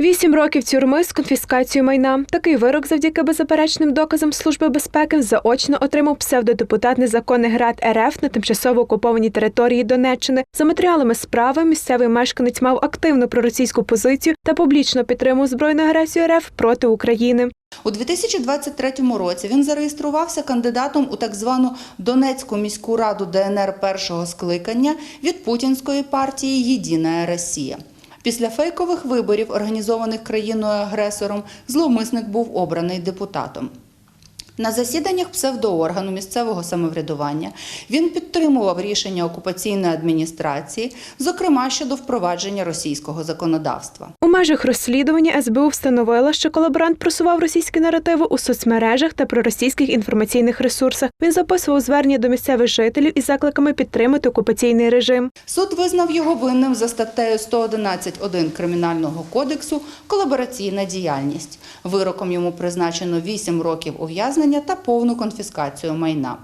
Вісім років тюрми з конфіскацією майна. Такий вирок завдяки беззаперечним доказам Служби безпеки заочно отримав псевдодепутат незаконних град РФ на тимчасово окупованій території Донеччини. За матеріалами справи місцевий мешканець мав активну проросійську позицію та публічно підтримував збройну агресію РФ проти України. У 2023 році він зареєструвався кандидатом у так звану Донецьку міську раду ДНР першого скликання від путінської партії Єдина Росія. Після фейкових виборів, організованих країною-агресором, зловмисник був обраний депутатом. На засіданнях псевдооргану місцевого самоврядування він підтримував рішення окупаційної адміністрації, зокрема щодо впровадження російського законодавства. У межах розслідування СБУ встановила, що колаборант просував російські наративи у соцмережах та проросійських інформаційних ресурсах. Він записував звернення до місцевих жителів із закликами підтримати окупаційний режим. Суд визнав його винним за статтею 111.1 Кримінального кодексу колабораційна діяльність. Вироком йому призначено 8 років ув'язнення та повну конфіскацію майна.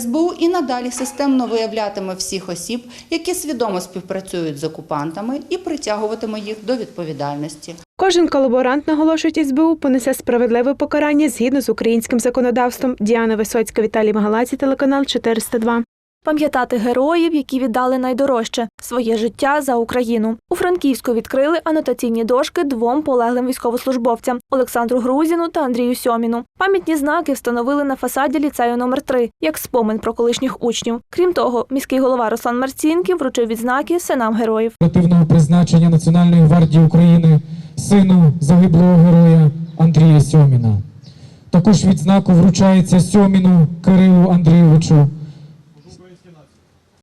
СБУ і надалі системно виявлятиме всіх осіб, які свідомо співпрацюють з окупантами, і притягуватиме їх до відповідальності. Кожен колаборант, наголошують СБУ, понесе справедливе покарання згідно з українським законодавством. Діана Висоцька, Віталій Магалаці, телеканал 402. Пам'ятати героїв, які віддали найдорожче своє життя за Україну. У Франківську відкрили анотаційні дошки двом полеглим військовослужбовцям Олександру Грузіну та Андрію Сьоміну. Пам'ятні знаки встановили на фасаді ліцею номер 3 як спомин про колишніх учнів. Крім того, міський голова Руслан Марцінків вручив відзнаки синам героїв. оперативного призначення Національної гвардії України сину загиблого героя Андрія Сьоміна. Також відзнаку вручається Сьоміну Кирилу Андрійовичу.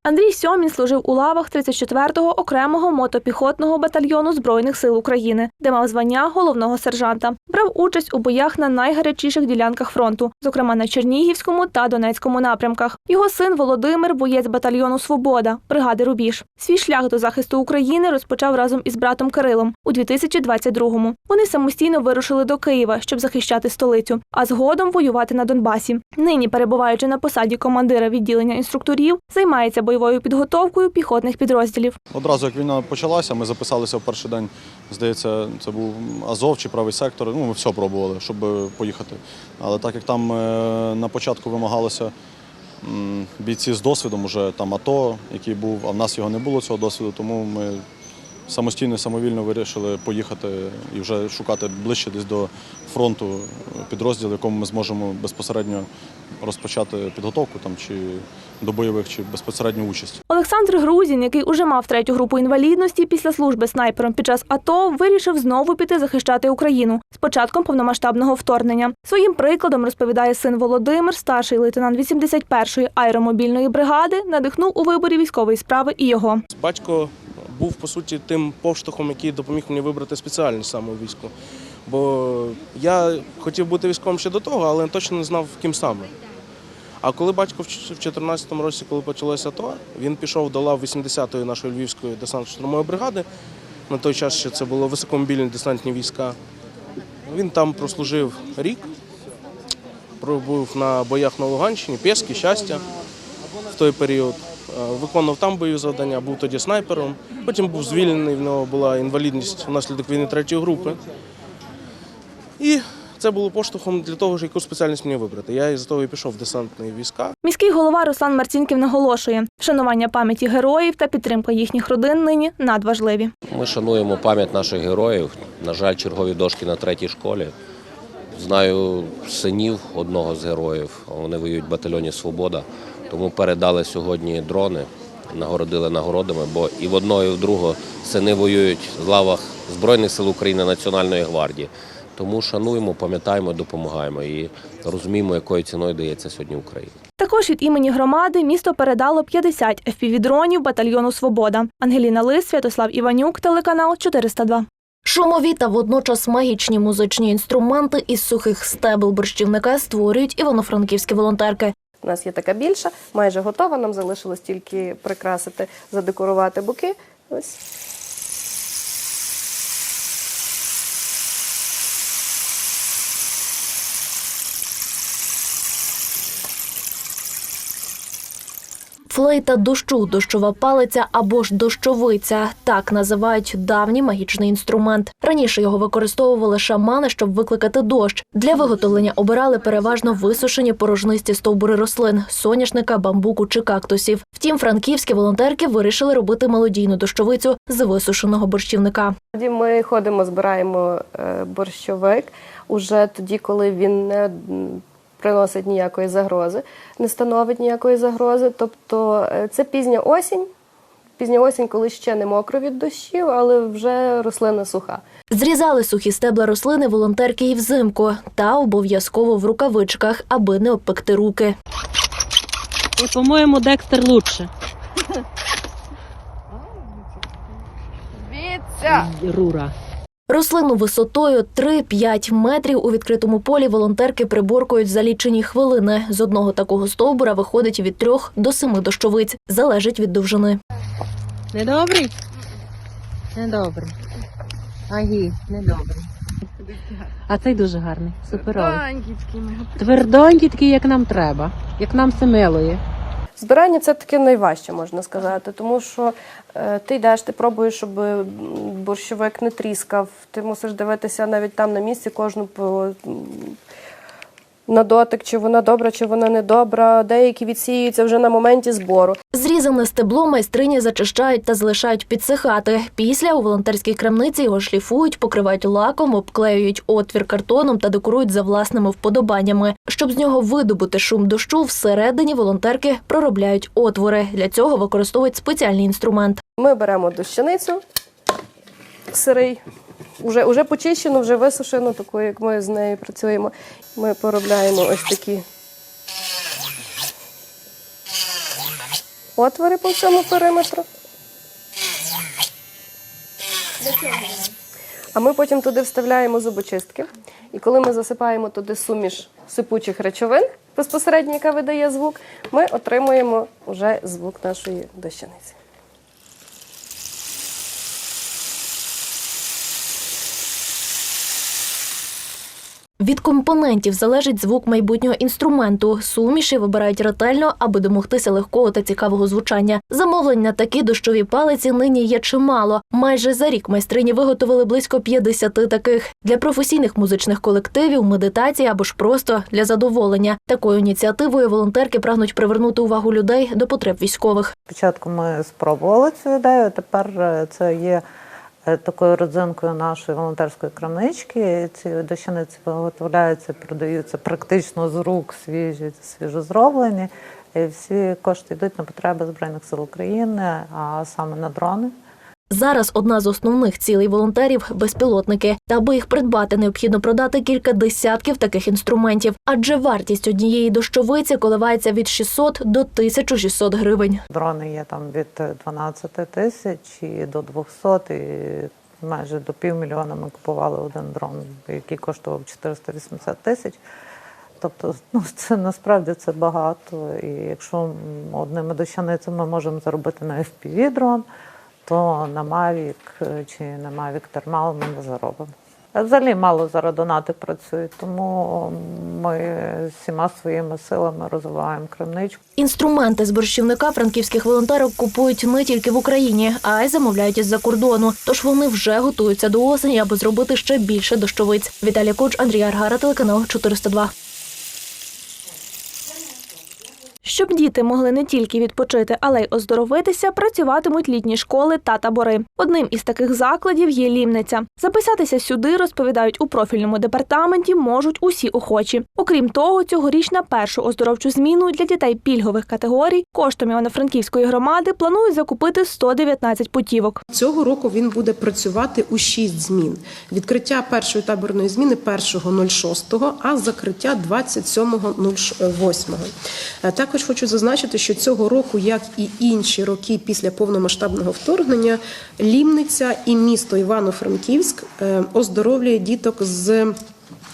Андрій Сьомін служив у лавах 34-го окремого мотопіхотного батальйону Збройних сил України, де мав звання головного сержанта. Брав участь у боях на найгарячіших ділянках фронту, зокрема на Чернігівському та Донецькому напрямках. Його син Володимир, боєць батальйону Свобода, бригади Рубіж. Свій шлях до захисту України розпочав разом із братом Кирилом у 2022-му. Вони самостійно вирушили до Києва, щоб захищати столицю, а згодом воювати на Донбасі. Нині, перебуваючи на посаді командира відділення інструкторів, займається бойовою підготовкою піхотних підрозділів. Одразу як війна почалася, ми записалися в перший день. Здається, це був Азов чи правий сектор. Ну, ми все пробували, щоб поїхати. Але так як там е, на початку вимагалося бійці з досвідом, уже там АТО, який був, а в нас його не було цього досвіду, тому ми самостійно, самовільно вирішили поїхати і вже шукати ближче десь до фронту підрозділ, якому ми зможемо безпосередньо розпочати підготовку там, чи до бойових, чи безпосередню участь. Олександр Грузін, який уже мав третю групу інвалідності після служби снайпером під час АТО, вирішив знову піти захищати Україну з початком повномасштабного вторгнення. Своїм прикладом розповідає син Володимир, старший лейтенант 81-ї аеромобільної бригади, надихнув у виборі військової справи і його. Батько був по суті тим поштовхом, який допоміг мені вибрати спеціальність саме у війську. Бо я хотів бути військовим ще до того, але точно не знав, ким саме. А коли батько в 2014 році, коли почалося АТО, він пішов до лав 80-ї нашої львівської десантно-штурмової бригади. На той час ще це були високомобільні десантні війська. Він там прослужив рік, пробув на боях на Луганщині, Пєски, щастя в той період. Е, Виконував там бойові завдання, був тоді снайпером. Потім був звільнений, в нього була інвалідність внаслідок війни третьої групи. І це було поштовхом для того, яку спеціальність мені вибрати. Я із того і пішов в десантні війська. Міський голова Руслан Марцінків наголошує, вшанування пам'яті героїв та підтримка їхніх родин нині надважливі. Ми шануємо пам'ять наших героїв. На жаль, чергові дошки на третій школі. Знаю синів одного з героїв. Вони воюють в батальйоні Свобода. Тому передали сьогодні дрони, нагородили нагородами, бо і в одного, і в другого сини воюють в лавах Збройних сил України Національної гвардії. Тому шануємо, пам'ятаємо, допомагаємо і розуміємо, якою ціною дається сьогодні Україна. Також від імені громади місто передало 50 FPV-дронів батальйону Свобода. Ангеліна Лис, Святослав Іванюк, телеканал 402. Шумові та водночас магічні музичні інструменти із сухих стебел борщівника створюють івано-франківські волонтерки. У нас є така більша, майже готова. Нам залишилось тільки прикрасити, задекорувати буки. Ось. Флейта дощу, дощова палиця або ж дощовиця так називають давній магічний інструмент. Раніше його використовували шамани, щоб викликати дощ. Для виготовлення обирали переважно висушені порожнисті стовбури рослин соняшника, бамбуку чи кактусів. Втім, франківські волонтерки вирішили робити мелодійну дощовицю з висушеного борщівника. Тоді ми ходимо, збираємо е, борщовик уже тоді, коли він не приносить ніякої загрози, не становить ніякої загрози. Тобто е, це пізня осінь. Пізня осінь, коли ще не мокро від дощів, але вже рослина суха. Зрізали сухі стебла рослини волонтерки і взимку та обов'язково в рукавичках, аби не обпекти руки. І, по-моєму, Декстер лучше. Рура. Рослину висотою 3-5 метрів у відкритому полі волонтерки приборкують за лічені хвилини. З одного такого стовбура виходить від 3 до 7 дощовиць. Залежить від довжини. Недобрий? Недобрий. Агі, недобрий. А цей дуже гарний. Суперовий. Твердонький такий, як нам треба, як нам все милує. Збирання це таке найважче, можна сказати, тому що е, ти йдеш, ти пробуєш, щоб борщовик не тріскав. Ти мусиш дивитися навіть там на місці кожну по, на дотик, чи вона добра, чи вона не добра. Деякі відсіюються вже на моменті збору. Зрізане стебло майстрині зачищають та залишають підсихати. Після у волонтерській крамниці його шліфують, покривають лаком, обклеюють отвір картоном та декорують за власними вподобаннями. Щоб з нього видобути шум дощу, всередині волонтерки проробляють отвори. Для цього використовують спеціальний інструмент. Ми беремо дощаницю сирий, вже, вже почищену, вже висушену, таку, як ми з нею працюємо. Ми поробляємо ось такі отвори по всьому периметру. А ми потім туди вставляємо зубочистки. І коли ми засипаємо туди суміш сипучих речовин, безпосередньо, яка видає звук, ми отримуємо вже звук нашої дощаниці. Від компонентів залежить звук майбутнього інструменту. Суміші вибирають ретельно, аби домогтися легкого та цікавого звучання. Замовлень на такі дощові палиці нині є чимало. Майже за рік майстрині виготовили близько 50 таких для професійних музичних колективів, медитації або ж просто для задоволення. Такою ініціативою волонтерки прагнуть привернути увагу людей до потреб військових. Спочатку ми спробували цю ідею, тепер е, це є такою родзинкою нашої волонтерської крамнички. Ці дощаниці виготовляються, продаються практично з рук свіжі, свіжозроблені. І всі кошти йдуть на потреби Збройних сил України, а саме на дрони. Зараз одна з основних цілей волонтерів безпілотники. Та аби їх придбати, необхідно продати кілька десятків таких інструментів, адже вартість однієї дощовиці коливається від 600 до 1600 гривень. Дрони є там від 12 тисяч до 200, і майже до півмільйона ми купували один дрон, який коштував 480 тисяч. Тобто, ну це насправді це багато. І якщо одними дощаницями можемо заробити на FPV дрон, то на Mavic е, чи на Mavic Thermal ми не заробимо. Взагалі мало зараз донати працюють, тому ми всіма своїми силами розвиваємо крамничку. Інструменти з борщівника франківських волонтерок купують не тільки в Україні, а й замовляють із-за кордону. Тож вони вже готуються до осені, аби зробити ще більше дощовиць. Віталія Коч, Андрій Аргара, телеканал 402. Щоб діти могли не тільки відпочити, але й оздоровитися, працюватимуть літні школи та табори. Одним із таких закладів є Лімниця. Записатися сюди, розповідають у профільному департаменті, можуть усі охочі. Окрім того, цьогоріч на першу оздоровчу зміну для дітей пільгових категорій коштом Івано-Франківської громади планують закупити 119 путівок. Цього року він буде працювати у 6 змін. Відкриття першої таборної зміни 1.06, а закриття 27.08. Е, Також хочу зазначити, що цього року, як і інші роки після повномасштабного вторгнення, Лімниця і місто Івано-Франківськ е, оздоровлює діток з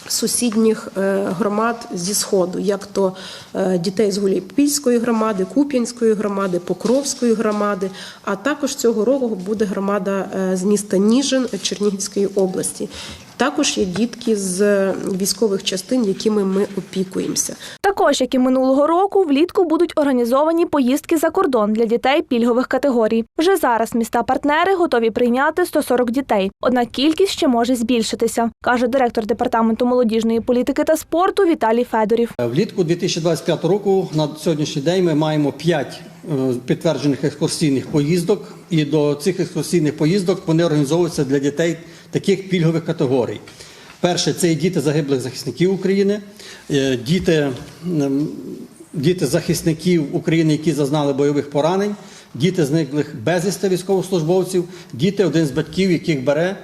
сусідніх е, громад зі сходу, як то е, дітей з Гуляйпільської громади, Куп'янської громади, Покровської громади. А також цього року буде громада з міста Ніжин Чернігівської області. Також є дітки з військових частин, якими ми опікуємося. Також, як і минулого року, влітку будуть організовані поїздки за кордон для дітей пільгових категорій. Вже зараз міста-партнери готові прийняти 140 дітей. Однак кількість ще може збільшитися, каже директор департаменту молодіжної політики та спорту Віталій Федорів. Влітку 2025 року на сьогоднішній день ми маємо 5 підтверджених екскурсійних поїздок, і до цих екскурсійних поїздок вони організовуються для дітей таких пільгових категорій. Перше це діти загиблих захисників України, е, діти, діти захисників України, які зазнали бойових поранень, діти зниклих безвісти військовослужбовців, діти, один з батьків, яких бере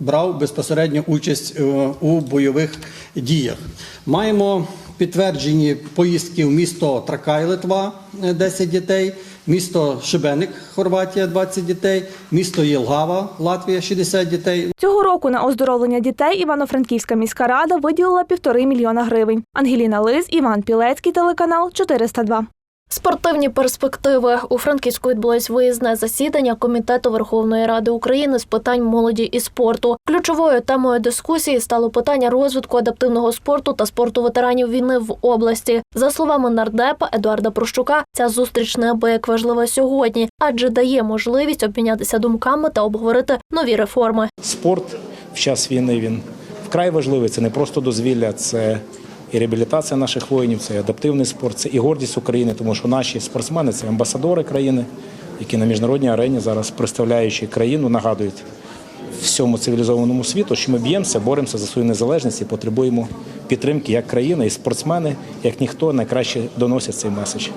брав безпосередньо участь е, у бойових діях. Маємо підтверджені поїздки в місто Тракай, Литва, е, 10 дітей, місто Шибеник, Хорватія, 20 дітей, місто Єлгава, Латвія, 60 дітей. Цього року на оздоровлення дітей Івано-Франківська міська рада виділила півтори мільйона гривень. Ангеліна Лис, Іван Пілецький, телеканал 402. Спортивні перспективи у Франківську відбулось виїзне засідання Комітету Верховної Ради України з питань молоді і спорту. Ключовою темою дискусії стало питання розвитку адаптивного спорту та спорту ветеранів війни в області. За словами нардепа Едуарда Прощука, ця зустріч неабияк важлива сьогодні, адже дає можливість обмінятися думками та обговорити нові реформи. Спорт в час війни він вкрай важливий. Це не просто дозвілля, це і реабілітація наших воїнів, це і адаптивний спорт, це і гордість України, тому що наші спортсмени це амбасадори країни, які на міжнародній арені зараз представляючи країну, нагадують всьому цивілізованому світу, що ми б'ємося, боремося за свою незалежність і потребуємо підтримки як країна, і спортсмени, як ніхто найкраще доносять цей меседж.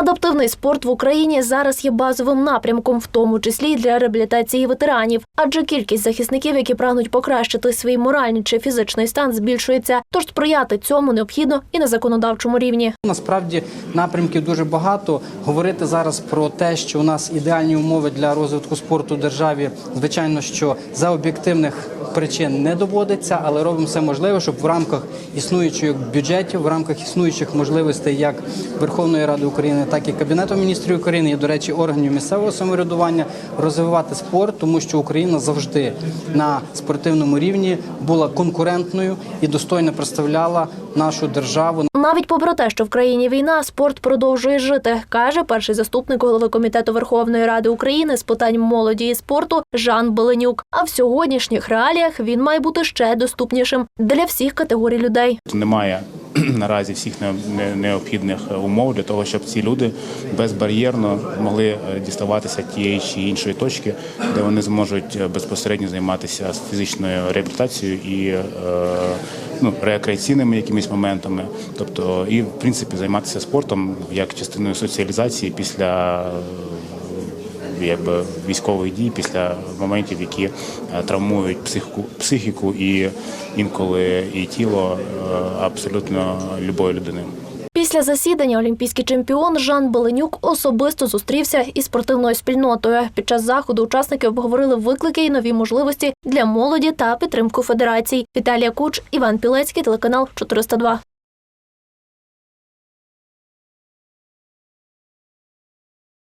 Адаптивний спорт в Україні зараз є базовим напрямком, в тому числі й для реабілітації ветеранів, адже кількість захисників, які прагнуть покращити свій моральний чи фізичний стан, збільшується. Тож сприяти цьому необхідно і на законодавчому рівні. Насправді напрямків дуже багато. Говорити зараз про те, що у нас ідеальні умови для розвитку спорту в державі, звичайно, що за об'єктивних причин не доводиться, але робимо все можливе, щоб в рамках існуючих бюджетів, в рамках існуючих можливостей як Верховної Ради України, так і Кабінету міністрів України, і, до речі, органів місцевого самоврядування розвивати спорт, тому що Україна завжди на спортивному рівні була конкурентною і достойно представляла нашу державу. Навіть попри те, що в країні війна, спорт продовжує жити, каже перший заступник голови комітету Верховної Ради України з питань молоді і спорту Жан Беленюк. А в сьогоднішніх реаліях він має бути ще доступнішим для всіх категорій людей. Немає наразі всіх необхідних умов для того, щоб ці люди безбар'єрно могли е, діставатися тієї чи іншої точки, де вони зможуть е, безпосередньо займатися фізичною реабілітацією і е, ну, рекреаційними якимись моментами, тобто і в принципі займатися спортом як частиною соціалізації після. Якби військових дій після моментів, які е, травмують психіку, психіку і інколи і тіло е, абсолютно любої людини. Після засідання олімпійський чемпіон Жан Беленюк особисто зустрівся із спортивною спільнотою. Під час заходу учасники обговорили виклики і нові можливості для молоді та підтримку федерацій. Віталія Куч, Іван Пілецький, телеканал 402.